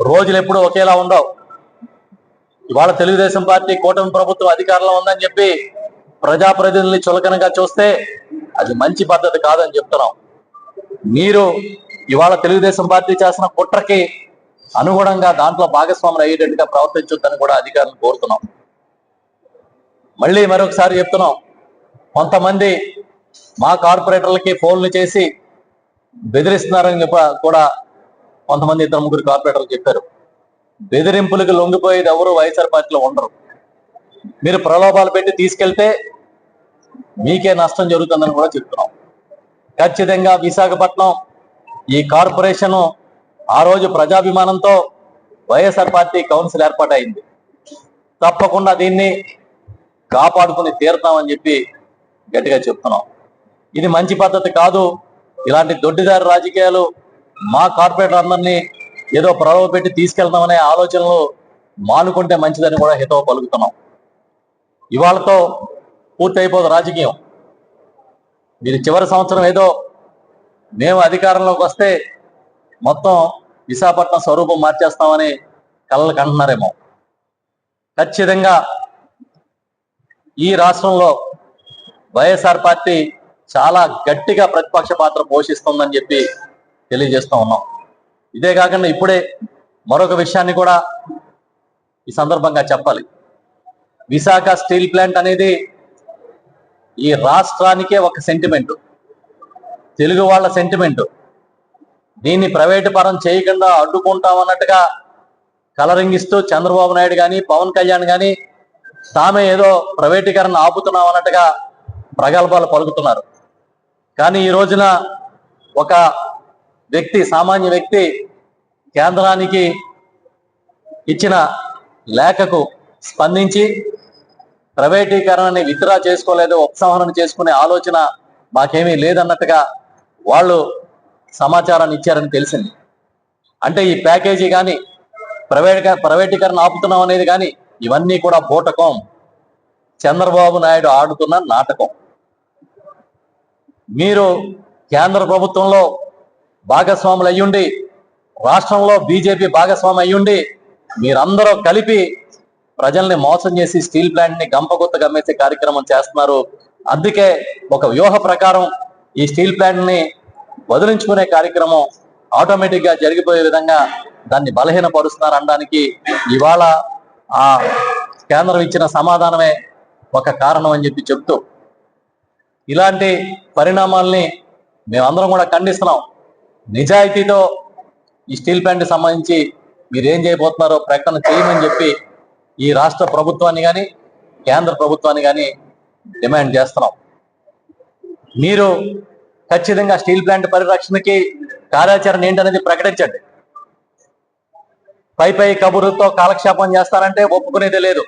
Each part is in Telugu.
రోజులు ఎప్పుడు ఒకేలా ఉండవు. ఇవాళ తెలుగుదేశం పార్టీ కూటమి ప్రభుత్వం అధికారంలో ఉందని చెప్పి ప్రజాప్రతినిధుల్ని చులకనగా చూస్తే అది మంచి పద్ధతి కాదని చెప్తున్నాం. మీరు ఇవాళ తెలుగుదేశం పార్టీ చేసిన కుట్రకి అనుగుణంగా దాంట్లో భాగస్వాములు అయ్యేటట్టుగా ప్రవర్తించొద్దని కూడా అధికారులను కోరుతున్నాం. మళ్ళీ మరొకసారి చెప్తున్నాం. కొంతమంది మా కార్పొరేటర్లకి ఫోన్లు చేసి బెదిరిస్తున్నారని కూడా కొంతమంది ఇద్దరు ముగ్గురు కార్పొరేటర్లు చెప్పారు. బెదిరింపులకు లొంగిపోయేది ఎవరు వైఎస్ఆర్ పార్టీలో ఉండరు. మీరు ప్రలోభాలు పెట్టి తీసుకెళ్తే మీకే నష్టం జరుగుతుందని కూడా చెప్తున్నాం. ఖచ్చితంగా విశాఖపట్నం ఈ కార్పొరేషన్ ఆ రోజు ప్రజాభిమానంతో వైఎస్ఆర్ పార్టీ కౌన్సిల్ ఏర్పాటైంది. తప్పకుండా దీన్ని కాపాడుకుని తీరుతామని చెప్పి గట్టిగా చెప్తున్నాం. ఇది మంచి పద్ధతి కాదు. ఇలాంటి దొడ్డిదారి రాజకీయాలు మా కార్పొరేటర్ అందరినీ ఏదో ప్రలోభ పెట్టి తీసుకెళ్తామనే ఆలోచనలు మానుకుంటే మంచిదని కూడా హితవ పలుకుతున్నాం. ఇవాళతో పూర్తి అయిపోదు రాజకీయం. మీరు చివరి సంవత్సరం ఏదో మేము అధికారంలోకి వస్తే మొత్తం విశాఖపట్నం స్వరూపం మార్చేస్తామని కళ్ళకు అంటున్నారేమో ఖచ్చితంగా ఈ రాష్ట్రంలో వైఎస్ఆర్ పార్టీ చాలా గట్టిగా ప్రతిపక్ష పాత్ర పోషిస్తుందని చెప్పి తెలియజేస్తూ ఉన్నాం. ఇదే కాకుండా ఇప్పుడే మరొక విషయాన్ని కూడా ఈ సందర్భంగా చెప్పాలి. విశాఖ స్టీల్ ప్లాంట్ అనేది ఈ రాష్ట్రానికే ఒక సెంటిమెంట్ తెలుగు వాళ్ళ సెంటిమెంట్ దీన్ని ప్రైవేటు పరం చేయకుండా అడ్డుకుంటామన్నట్టుగా కలరింగ్ ఇస్తూ చంద్రబాబు నాయుడు కానీ పవన్ కళ్యాణ్ కానీ తామే ఏదో ప్రైవేటీకరణ ఆపుతున్నాం అన్నట్టుగా ప్రగల్భాలు పలుకుతున్నారు. కానీ ఈ రోజున ఒక వ్యక్తి సామాన్య వ్యక్తి కేంద్రానికి ఇచ్చిన లేఖకు స్పందించి ప్రైవేటీకరణని విత్డ్రా చేసుకోలేదు ఉపసంహరణ చేసుకునే ఆలోచన మాకేమీ లేదన్నట్టుగా వాళ్ళు సమాచారాన్ని ఇచ్చారని తెలిసింది. అంటే ఈ ప్యాకేజీ కానీ ప్రైవేట్ ప్రైవేటీకరణ ఆపుతున్నాం అనేది కానీ ఇవన్నీ కూడా బూటకం. చంద్రబాబు నాయుడు ఆడుతున్న నాటకం. మీరు కేంద్ర ప్రభుత్వంలో భాగస్వాములు అయ్యుండి రాష్ట్రంలో బీజేపీ భాగస్వామి అయ్యుండి మీరందరూ కలిపి ప్రజల్ని మోసం చేసి స్టీల్ ప్లాంట్ని గంపగుత్త గమ్మేసే కార్యక్రమం చేస్తున్నారు. అందుకే ఒక వ్యూహ ప్రకారం ఈ స్టీల్ ప్లాంట్ని వదిలించుకునే కార్యక్రమం ఆటోమేటిక్గా జరిగిపోయే విధంగా దాన్ని బలహీనపరుస్తున్నారు అనడానికి ఇవాళ ఆ కేంద్రం ఇచ్చిన సమాధానమే ఒక కారణం అని చెప్పి చెప్తూ ఇలాంటి పరిణామాల్ని మేమందరం కూడా ఖండిస్తున్నాం. నిజాయితీతో ఈ స్టీల్ ప్లాంట్ సంబంధించి మీరేం చేయబోతున్నారో ప్రకటన చేయమని చెప్పి ఈ రాష్ట్ర ప్రభుత్వాన్ని కానీ కేంద్ర ప్రభుత్వాన్ని కానీ డిమాండ్ చేస్తున్నాం. మీరు ఖచ్చితంగా స్టీల్ ప్లాంట్ పరిరక్షణకి కార్యాచరణ ఏంటనేది ప్రకటించండి. పై పై కబురుతో కాలక్షేపం చేస్తారంటే ఒప్పుకునేది లేదు.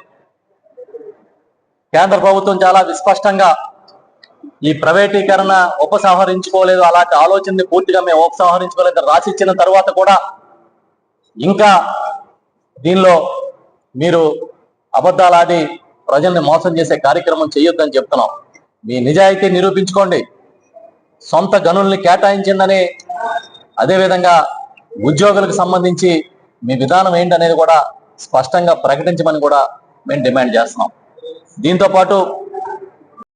కేంద్ర ప్రభుత్వం చాలా విస్పష్టంగా ఈ ప్రైవేటీకరణ ఉపసంహరించుకోలేదు అలాంటి ఆలోచనని పూర్తిగా మేము ఉపసంహరించుకోలేదు. రాసిచ్చిన తర్వాత కూడా ఇంకా దీనిలో మీరు అబద్ధాలాడి ప్రజల్ని మోసం చేసే కార్యక్రమం చేయొద్దని చెప్తున్నాం. మీ నిజాయితీ నిరూపించుకోండి. సొంత గనుల్ని కేటాయించిందని అదేవిధంగా ఉద్యోగులకు సంబంధించి మీ విధానం ఏంటనేది కూడా స్పష్టంగా ప్రకటించమని కూడా మేము డిమాండ్ చేస్తున్నాం. దీంతో పాటు